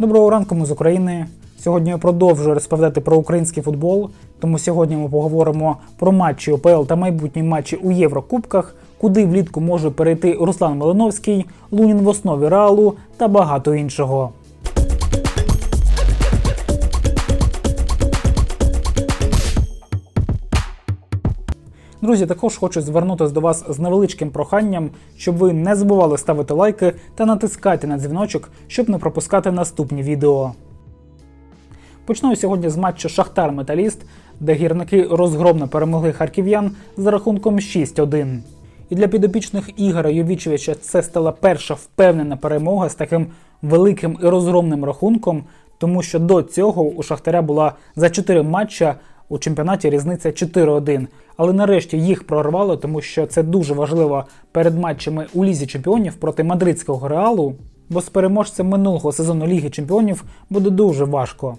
Доброго ранку, ми з України. Сьогодні я продовжую розповідати про український футбол. Тому сьогодні ми поговоримо про матчі ОПЛ та майбутні матчі у Єврокубках, куди влітку може перейти Руслан Малиновський, Лунін в основі Реалу та багато іншого. Друзі, також хочу звернутися до вас з невеличким проханням, щоб ви не забували ставити лайки та натискати на дзвіночок, щоб не пропускати наступні відео. Почну сьогодні з матчу Шахтар Металіст, де гірники розгромно перемогли харків'ян за рахунком 6-1. І для підопічних Ігора Йовічевича це стала перша впевнена перемога з таким великим і розгромним рахунком, тому що до цього у Шахтаря була за 4 матча у чемпіонаті різниця 4-1. Але нарешті їх прорвало, тому що це дуже важливо перед матчами у Лізі Чемпіонів проти мадридського реалу, бо з переможцем минулого сезону Ліги Чемпіонів буде дуже важко.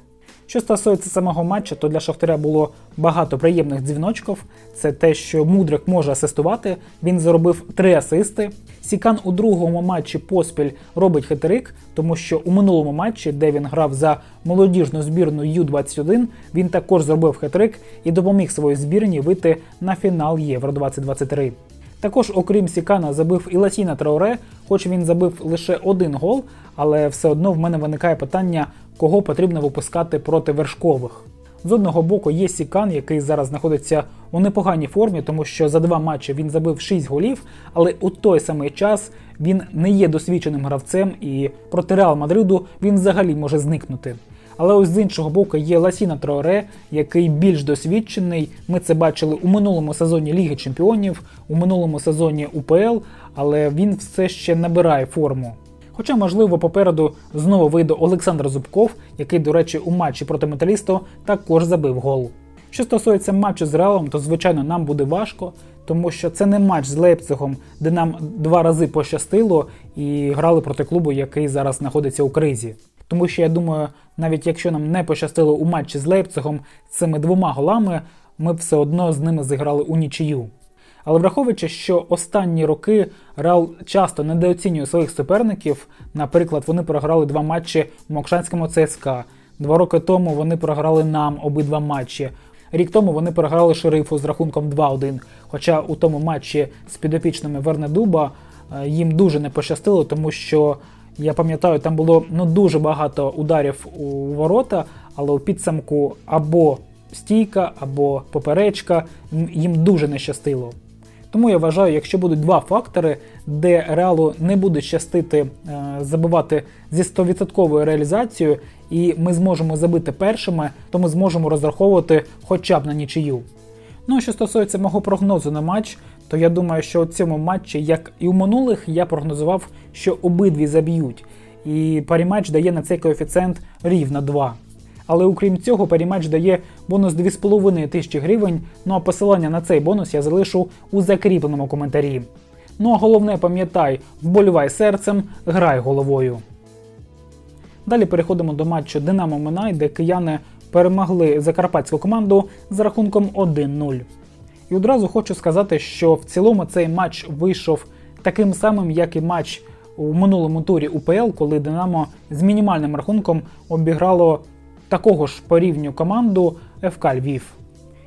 Що стосується самого матчу, то для Шахтаря було багато приємних дзвіночків. Це те, що Мудрик може асистувати. Він заробив три асисти. Сікан у другому матчі поспіль робить хитрик, тому що у минулому матчі, де він грав за молодіжну збірну Ю-21, він також зробив хитрик і допоміг своїй збірні вийти на фінал Євро 2023. Також, окрім Сікана, забив і Латіна Трауре, хоч він забив лише один гол, але все одно в мене виникає питання, кого потрібно випускати проти вершкових. З одного боку є Сікан, який зараз знаходиться у непоганій формі, тому що за два матчі він забив 6 голів, але у той самий час він не є досвідченим гравцем, і проти Реал Мадриду він взагалі може зникнути. Але ось з іншого боку є Ласіна Троре, який більш досвідчений. Ми це бачили у минулому сезоні Ліги Чемпіонів, у минулому сезоні УПЛ, але він все ще набирає форму. Хоча, можливо, попереду знову вийде Олександр Зубков, який, до речі, у матчі проти металісту також забив гол. Що стосується матчу з Реалом, то звичайно нам буде важко, тому що це не матч з Лейпцигом, де нам два рази пощастило і грали проти клубу, який зараз знаходиться у кризі. Тому що я думаю, навіть якщо нам не пощастило у матчі з Лейпцигом з цими двома голами, ми все одно з ними зіграли у нічию. Але враховуючи, що останні роки Реал часто недооцінює своїх суперників, наприклад, вони програли два матчі Мокшанському ЦСКА. Два роки тому вони програли нам обидва матчі. Рік тому вони програли шерифу з рахунком 2-1. Хоча у тому матчі з підопічними Вернедуба е, їм дуже не пощастило, тому що я пам'ятаю, там було ну дуже багато ударів у ворота, але у підсумку або стійка, або поперечка їм дуже не щастило. Тому я вважаю, якщо будуть два фактори, де реалу не буде щастити е, забивати зі 100% реалізацією, і ми зможемо забити першими, то ми зможемо розраховувати хоча б на нічию. Ну що стосується мого прогнозу на матч, то я думаю, що у цьому матчі, як і у минулих, я прогнозував, що обидві заб'ють. І паріматч дає на цей коефіцієнт рівно 2. Але окрім цього, паріматч дає бонус 2,5 тисячі гривень. Ну а посилання на цей бонус я залишу у закріпленому коментарі. Ну а головне пам'ятай, вболівай серцем, грай головою. Далі переходимо до матчу Динамо Минай, де кияни перемогли закарпатську команду за рахунком 1-0. І одразу хочу сказати, що в цілому цей матч вийшов таким самим, як і матч у минулому турі УПЛ, коли Динамо з мінімальним рахунком обіграло такого ж по рівню команду ФК Львів.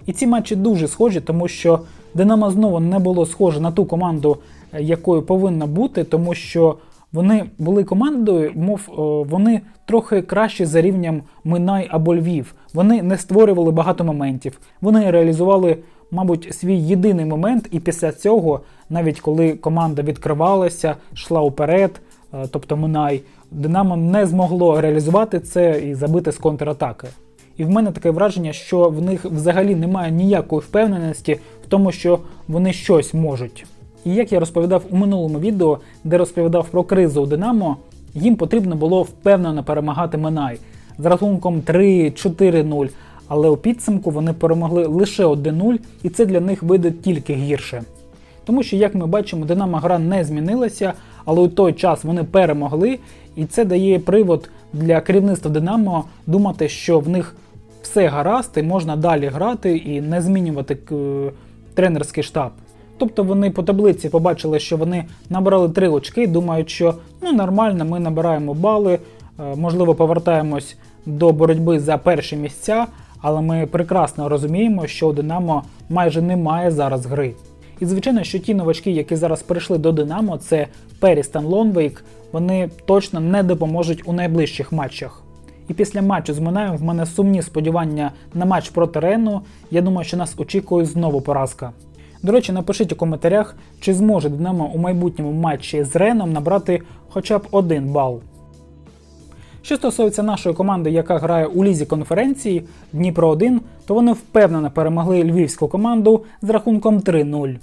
І ці матчі дуже схожі, тому що Динамо знову не було схоже на ту команду, е, якою повинна бути, тому що вони були командою, мов е, вони трохи кращі за рівнем Минай або Львів. Вони не створювали багато моментів. Вони реалізували, мабуть, свій єдиний момент, і після цього, навіть коли команда відкривалася, йшла уперед, е, тобто Минай, Динамо не змогло реалізувати це і забити з контратаки. І в мене таке враження, що в них взагалі немає ніякої впевненості в тому, що вони щось можуть. І як я розповідав у минулому відео, де розповідав про кризу у Динамо, їм потрібно було впевнено перемагати Минай з рахунком 3-4-0. Але у підсумку вони перемогли лише 1-0, і це для них вийде тільки гірше. Тому що, як ми бачимо, Динамо гра не змінилася, але у той час вони перемогли, і це дає привод для керівництва Динамо думати, що в них все гаразд, і можна далі грати і не змінювати е, тренерський штаб. Тобто вони по таблиці побачили, що вони набрали три очки, думають, що ну нормально, ми набираємо бали, е, можливо, повертаємось до боротьби за перші місця, але ми прекрасно розуміємо, що у Динамо майже немає зараз гри. І звичайно, що ті новачки, які зараз перейшли до Динамо, це Перістан Лонвейк, вони точно не допоможуть у найближчих матчах. І після матчу з Минаєм в мене сумні сподівання на матч проти Рену. Я думаю, що нас очікує знову поразка. До речі, напишіть у коментарях, чи зможе Динамо у майбутньому матчі з Реном набрати хоча б один бал. Що стосується нашої команди, яка грає у лізі конференції Дніпро 1, то вони впевнено перемогли львівську команду з рахунком 3-0.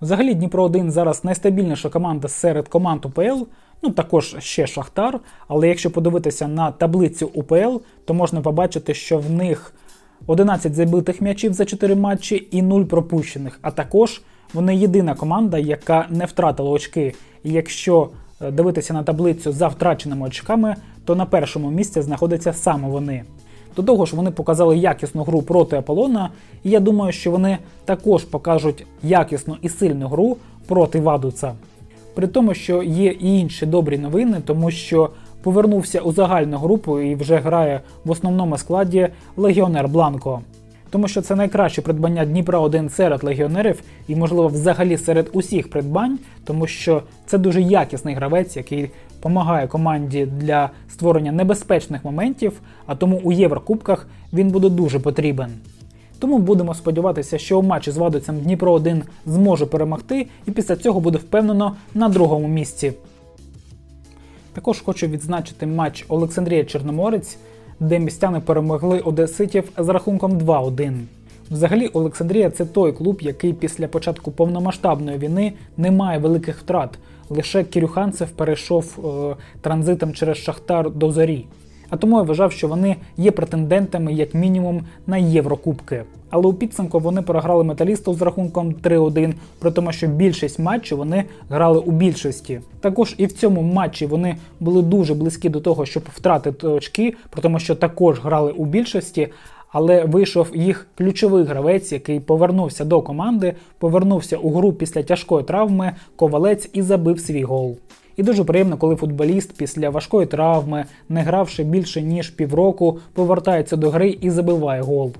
Взагалі, Дніпро 1 зараз найстабільніша команда серед команд УПЛ, ну також ще Шахтар. Але якщо подивитися на таблицю УПЛ, то можна побачити, що в них 11 забитих м'ячів за 4 матчі і 0 пропущених. А також вони єдина команда, яка не втратила очки. І якщо дивитися на таблицю за втраченими очками, то на першому місці знаходяться саме вони. До того ж, вони показали якісну гру проти Аполлона, і я думаю, що вони також покажуть якісну і сильну гру проти Вадуца. При тому, що є і інші добрі новини, тому що повернувся у загальну групу і вже грає в основному складі легіонер Бланко. Тому що це найкраще придбання Дніпра 1 серед легіонерів і, можливо, взагалі серед усіх придбань, тому що це дуже якісний гравець, який допомагає команді для створення небезпечних моментів, а тому у Єврокубках він буде дуже потрібен. Тому будемо сподіватися, що у матчі з Вадицем Дніпро 1 зможе перемогти, і після цього буде впевнено на другому місці. Також хочу відзначити матч Олександрія Чорноморець, де містяни перемогли одеситів з рахунком 2-1. Взагалі, Олександрія це той клуб, який після початку повномасштабної війни не має великих втрат. Лише Кірюханцев перейшов е, транзитом через Шахтар до зорі. А тому я вважав, що вони є претендентами як мінімум на Єврокубки. Але у підсумку вони програли металісту з рахунком 3-1, при тому, що більшість матчів вони грали у більшості. Також і в цьому матчі вони були дуже близькі до того, щоб втратити очки, при тому, що також грали у більшості. Але вийшов їх ключовий гравець, який повернувся до команди, повернувся у гру після тяжкої травми, ковалець і забив свій гол. І дуже приємно, коли футболіст після важкої травми, не гравши більше ніж півроку, повертається до гри і забиває гол.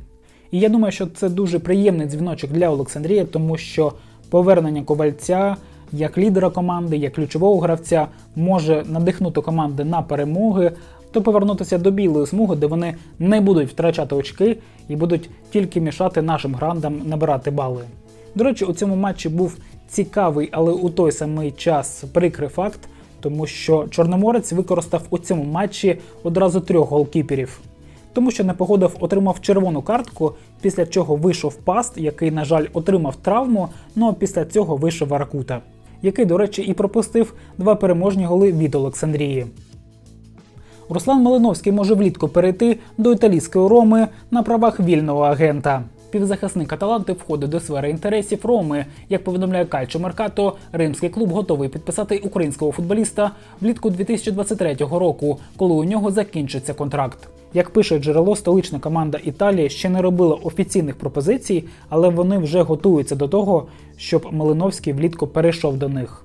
І я думаю, що це дуже приємний дзвіночок для Олександрія, тому що повернення ковальця як лідера команди, як ключового гравця може надихнути команди на перемоги, то повернутися до білої смуги, де вони не будуть втрачати очки і будуть тільки мішати нашим грандам набирати бали. До речі, у цьому матчі був цікавий, але у той самий час прикрий факт, тому що Чорноморець використав у цьому матчі одразу трьох голкіперів. Тому що Непогодов отримав червону картку, після чого вийшов паст, який, на жаль, отримав травму, ну а після цього вийшов Аракута, який, до речі, і пропустив два переможні голи від Олександрії. Руслан Малиновський може влітку перейти до італійської Роми на правах вільного агента. Півзахисник Аталанти входить до сфери інтересів Роми. Як повідомляє Кальчо Меркато, римський клуб готовий підписати українського футболіста влітку 2023 року, коли у нього закінчиться контракт. Як пише джерело, столична команда Італії ще не робила офіційних пропозицій, але вони вже готуються до того, щоб Малиновський влітку перейшов до них.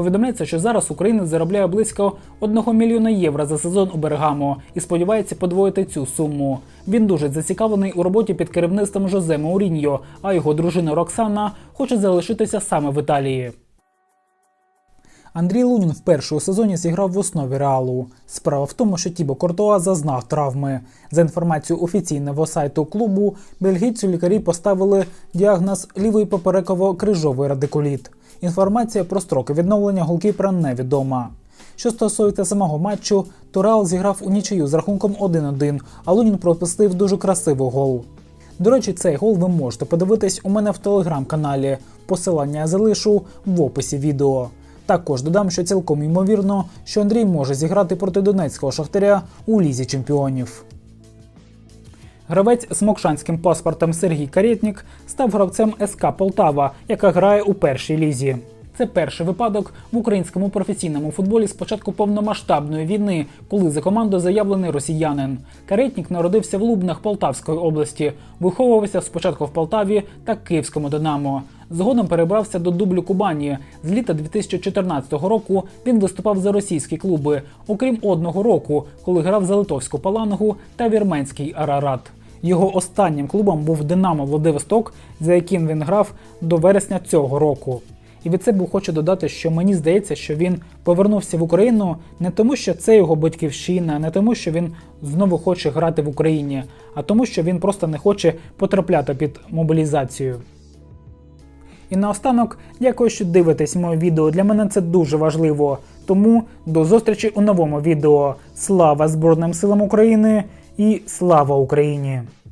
Повідомляється, що зараз українець заробляє близько 1 мільйона євро за сезон у Бергамо і сподівається подвоїти цю суму. Він дуже зацікавлений у роботі під керівництвом Жозе Мауріньо, а його дружина Роксана хоче залишитися саме в Італії. Андрій Лунін вперше у сезоні зіграв в основі реалу. Справа в тому, що Тібо Кортуа зазнав травми. За інформацією офіційного сайту клубу, бельгійцю лікарі поставили діагноз лівий попереково-крижовий радикуліт. Інформація про строки відновлення голкіпера невідома. Що стосується самого матчу, то Реал зіграв у нічию з рахунком 1-1, а Лунін пропустив дуже красивий гол. До речі, цей гол ви можете подивитись у мене в телеграм-каналі. Посилання я залишу в описі відео. Також додам, що цілком ймовірно, що Андрій може зіграти проти донецького шахтаря у лізі чемпіонів. Гравець з мокшанським паспортом Сергій Карєтнік став гравцем СК Полтава, яка грає у першій лізі. Це перший випадок в українському професійному футболі з початку повномасштабної війни, коли за команду заявлений росіянин. Каретнік народився в Лубнах Полтавської області, виховувався спочатку в Полтаві та Київському Динамо. Згодом перебрався до дублю Кубані. З літа 2014 року він виступав за російські клуби, окрім одного року, коли грав за литовську Палангу та вірменський Арарат. Його останнім клубом був Динамо Владивосток, за яким він грав до вересня цього року. І від себе хочу додати, що мені здається, що він повернувся в Україну не тому, що це його батьківщина, не тому, що він знову хоче грати в Україні, а тому, що він просто не хоче потрапляти під мобілізацію. І наостанок, дякую, що дивитесь моє відео. Для мене це дуже важливо. Тому до зустрічі у новому відео. Слава Збройним силам України і слава Україні!